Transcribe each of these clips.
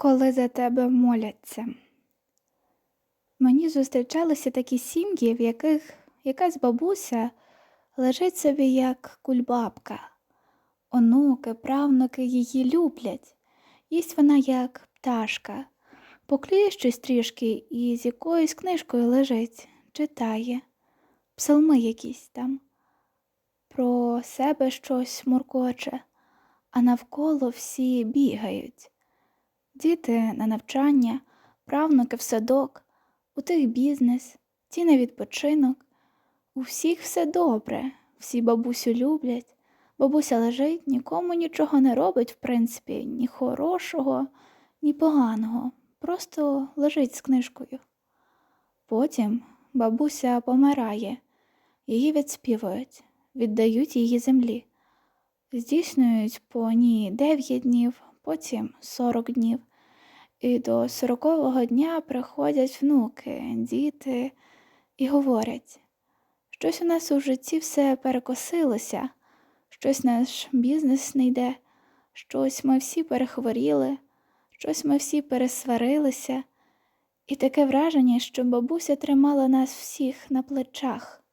коли за тебе моляться. Мені зустрічалися такі сім'ї, в яких якась бабуся лежить собі як кульбабка. Онуки, правнуки її люблять. Їсть вона як пташка, поклює щось трішки і з якоюсь книжкою лежить, читає, псалми якісь там, про себе щось муркоче, а навколо всі бігають. Діти на навчання, правнуки в садок, у тих бізнес, ті на відпочинок. У всіх все добре, всі бабусю люблять. Бабуся лежить, нікому нічого не робить, в принципі, ні хорошого, ні поганого, просто лежить з книжкою. Потім бабуся помирає, її відспівують, віддають її землі. Здійснюють по ній 9 днів, потім 40 днів. І до сорокового дня приходять внуки, діти і говорять, щось у нас у житті все перекосилося, щось наш бізнес не йде, щось ми всі перехворіли, щось ми всі пересварилися, і таке враження, що бабуся тримала нас всіх на плечах.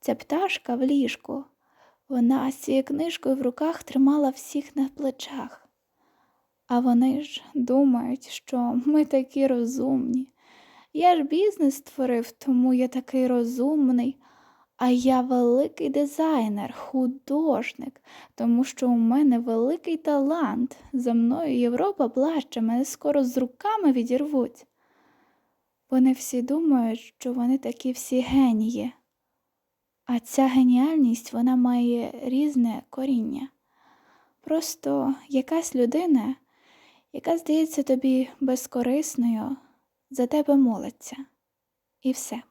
Ця пташка в ліжку, вона з цією книжкою в руках тримала всіх на плечах. А вони ж думають, що ми такі розумні. Я ж бізнес створив, тому я такий розумний. А я великий дизайнер, художник, тому що у мене великий талант. За мною Європа плаче, мене скоро з руками відірвуть. Вони всі думають, що вони такі всі генії. А ця геніальність вона має різне коріння. Просто якась людина яка здається тобі безкорисною, за тебе молиться. І все.